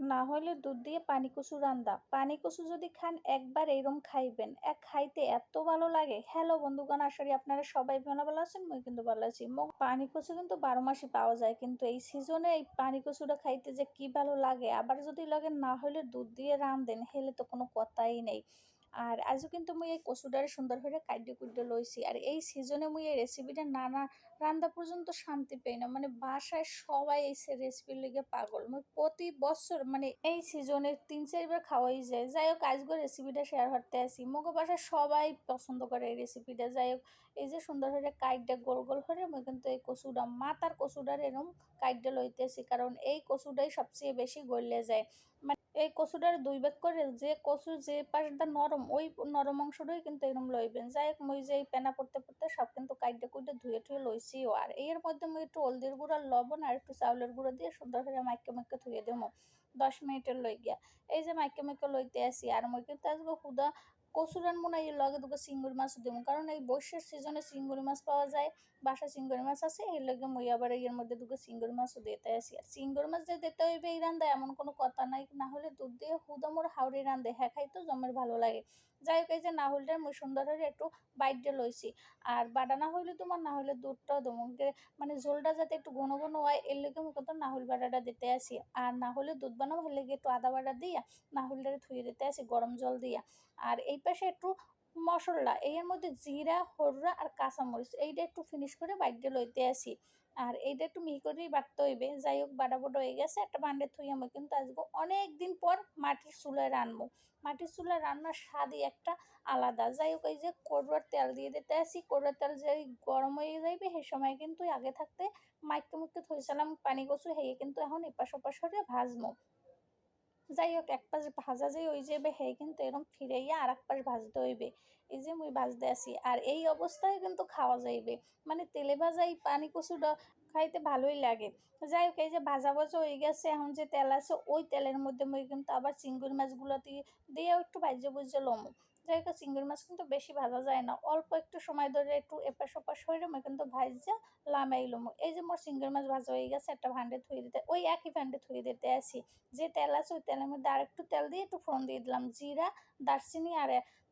না হলে দুধ দিয়ে পানি কচু রান্দা। পানি কচু যদি খান, একবার এরম খাইবেন। এক খাইতে এত ভালো লাগে। হ্যালো বন্ধুগণ আসলে আপনারা সবাই ভালো ভালো আছেন, মুই কিন্তু ভালো আছি। পানি কচু কিন্তু বারো মাসে পাওয়া যায়, কিন্তু এই সিজনে এই পানি কচুটা খাইতে যে কি ভালো লাগে? আবার যদি লাগে, না হলে দুধ দিয়ে রান্ধেন হেলে তো কোনো কথাই নেই। আর আজও কিন্তু মুই এই কচুটারে সুন্দর করে কাইডে কুইডে লইছি আর এই সিজনে মুই এই রেসিপিটা নানা রান্দা পর্যন্ত শান্তি পাই না। মানে বাসায় সবাই এই রেসিপির লেগে পাগল। মুই প্রতি বছর মানে এই সিজনে তিন চারবার খাওয়াই যায়। যাই হোক আজকে রেসিপিটা শেয়ার করতে আসি মগো বাসায় সবাই পছন্দ করে এই রেসিপিটা যাই হোক এই যে সুন্দর করে কাইটটা গোল গোল করে মুই কিন্তু এই কচুটা মাতার কচুটার এরকম কাইটটা লইতেছি কারণ এই কচুটাই সবচেয়ে বেশি গলে যায়। মানে এই কচুটার দুই ভাগ করে যে কচু যে পাশটা নরম, ওই নরম অংশটাই কিন্তু এরকম লইবেন। যাই হোক, মই যে এই পেনা পড়তে পড়তে সব কিন্তু কাইটে কুইটে ধুয়ে টুয়ে লইছিও। আর এর মধ্যে মই একটু হলদির গুঁড়া লবণ আর একটু চাউলের গুঁড়ো দিয়ে সুন্দর করে মাইকে মাইকে ধুয়ে দেবো দশ মিনিটের লই গিয়া এই যে মাইকে মাইকে লইতে আসি, আর মই কিন্তু আজকে হুদা কচু রানবো না এর লগে দুটো চিংড়ি মাছও দেবো। কারণ এই বৈশ্যের সিজনে চিংড়ি মাছ পাওয়া যায় বাসা চিংড়ি মাছ আছে, এর লগে মই আবার এর মধ্যে দুটো চিংড়ি মাছও দিতে আসি। আর চিংড়ি মাছ যে দিতে হইবে এই রান্দা এমন কোনো কথা নাই, না হলে দুধ দিয়ে হুদমর মোর হাওড়ি রান্ধে হ্যাঁ খাইতো জমের ভালো লাগে। যাই হোক, এই যে না হলটা মই সুন্দর হয়ে একটু বাইটে লইছি। আর বাটা না হইলে তোমার না হলে দুধটাও দেবো মানে ঝোলটা যাতে একটু ঘন ঘন হয়, এর লেগে আমি কত নাহুল বাটাটা দিতে আসি। আর না হলে দুধ বানাও হলে লেগে একটু আদা বাটা দিয়া নাহুলটারে থুয়ে দিতে আসি, গরম জল দিয়া। আর এই পাশে একটু মশলা এর মধ্যে জিরা হররা আর কাঁচামরিচ, এইটা একটু ফিনিশ করে বাইটে লইতে আসি। আর এইটা একটু মিহি করেই বাটতে হইবে। যাই হোক বাটা বাটা হয়ে গেছে, একটা বান্ডে থুই আমি কিন্তু আজকে অনেক দিন পর মাটির চুলায় রানবো মাটির চুলায় রান্নার স্বাদই একটা আলাদা। যাই হোক এই যে করুয়ার তেল দিয়ে দিতে আসি, করুয়ার তেল যে গরম হয়ে যাইবে, সেই সময় কিন্তু আগে থাকতে মাইকে মুখকে থইছিলাম পানি কচু হেয়ে কিন্তু এখন এপাশ ওপাশ হয়ে ভাজবো। যাই হোক এক পাশ ভাজা যে ওই যাবে, হে কিন্তু এরকম ফিরাইয়া আর এক পাশ ভাজতে হইবে। এই যে মুই ভাজতে আসি আর এই অবস্থায় কিন্তু খাওয়া যাইবে। মানে তেলে ভাজাই পানি কচুটা খাইতে ভালোই লাগে। যাই হোক এই যে ভাজা ভাজা হয়ে গেছে, এখন যে তেল আছে, ওই তেলের মধ্যে মুই কিন্তু আবার চিংড়ি মাছগুলো দিয়ে দিয়েও একটু ভাজে ভুজে লমো। যাই হোক চিংড়ি মাছ কিন্তু বেশি ভাজা যায় না। অল্প একটু সময় ধরে একটু এপাশ ওপাশ হয়ে মই কিন্তু ভাজা লামাই লমো। এই যে মোর চিংড়ি মাছ ভাজা হয়ে গেছে, একটা ভান্ডে থুয়ে দিতে, ওই একই ভান্ডে থুয়ে দিতে আসি। যে তেল আছে, ওই তেলের মধ্যে আর একটু তেল দিয়ে একটু ফোড়ন দিয়ে দিলাম। জিরা, দারচিনি আর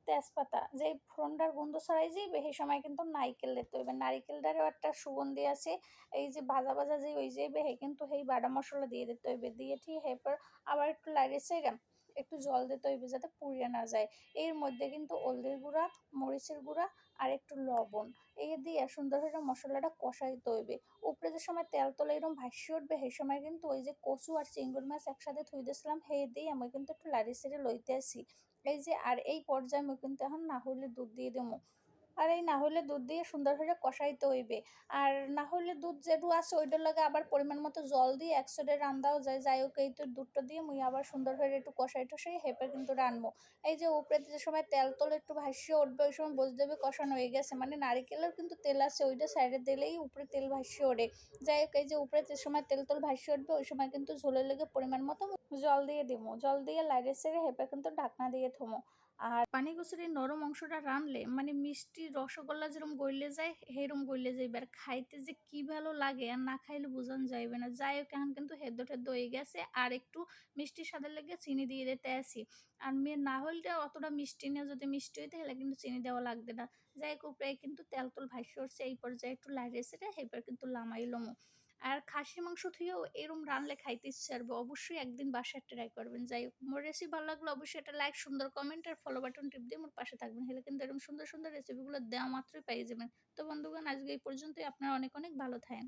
তেজপাতা যে ফোড়নটার গন্ধ ছড়াই যাইবে সেই সময় কিন্তু নারিকেল দিতে হইবে। নারিকেলটারও একটা সুগন্ধি আছে। এই যে ভাজা ভাজা যে ওই যাইবে হে কিন্তু সেই বাটা মশলা দিয়ে দিতে হইবে। দিয়ে ঠিক এরপর আবার একটু লাইড়ে সেরাম একটু জল দিতে হইবে যাতে পুড়িয়ে না যায়। এর মধ্যে কিন্তু হলদির গুঁড়া, মরিচের গুঁড়া আর একটু লবণ। এই দিয়ে সুন্দর করে মশলাটা কষাইতে হইবে। উপরে যে সময় তেল তোলে এরকম ভাসি উঠবে, সেই সময় কিন্তু ওই যে কচু আর চিংড়ি মাছ একসাথে থুই দিয়েছিলাম, সেই দিয়ে আমি কিন্তু একটু লাড়ি সেড়ে লইতে আসি। এই যে আর এই পর্যায়ে কিন্তু এখন না হলে দুধ দিয়ে দেবো। আর এই না হলে দুধ দিয়ে সুন্দর করে কষাইতে হইবে। আর না হলে দুধ যেটু আছে, ওইটার লাগে আবার পরিমাণ মতো জল দিয়ে একসাথে রান্দাও যায়। যাই হোক, এই তো দুধটা দিয়ে মুই আবার সুন্দর করে একটু কষাই টসাই হেপে কিন্তু রানবো এই যে উপরে যে সময় তেল তোলে একটু ভাসিয়ে উঠবে, ওই সময় বুঝতে দেবে কষানো হয়ে গেছে। মানে নারিকেলের কিন্তু তেল আছে, ওইটা সাইডে দিলেই উপরে তেল ভাসিয়ে ওঠে। যাই হোক, এই যে উপরে যে সময় তেল তোল ভাসিয়ে উঠবে, ওই সময় কিন্তু ঝোলের লেগে পরিমাণ মতো জল দিয়ে দিব জল দিয়ে লাইরে সেরে হেপে কিন্তু ঢাকনা দিয়ে থমো। আর পানি এই নরম অংশটা রানলে মানে মিষ্টি রসগোল্লা যেরকম গইলে যায় সেরকম গইলে যাইবে আর খাইতে যে কি ভালো লাগে আর না খাইলে বোঝানো যাইবে না। যাই হোক, এখন কিন্তু হেদ্দ টেদ্দ হয়ে গেছে আর একটু মিষ্টি স্বাদের লেগে চিনি দিয়ে দিতে আসি। আর মেয়ে না হইলে অতটা মিষ্টি নিয়ে যদি মিষ্টি হইতে হলে কিন্তু চিনি দেওয়া লাগবে না। যাই হোক, উপরে কিন্তু তেল তুল ভাসি উঠছে, এই পর্যায়ে একটু লাইরে সেটা এবার কিন্তু লামাইলমো আর খাসির মাংস থেকেও এরম রানলে খাইতে ইচ্ছে আসবে অবশ্যই একদিন বাসায় ট্রাই করবেন। যাই হোক, মোর রেসিপি ভালো লাগল অবশ্যই একটা লাইক সুন্দর কমেন্ট আর ফলো বাটন টিপ দিয়ে মোর পাশে থাকবেন। হলে কিন্তু এরকম সুন্দর সুন্দর রেসিপিগুলো দেওয়া মাত্রই পেয়ে যাবেন। তো বন্ধুগণ, আজকে এই পর্যন্তই। আপনারা অনেক অনেক ভালো থাকেন।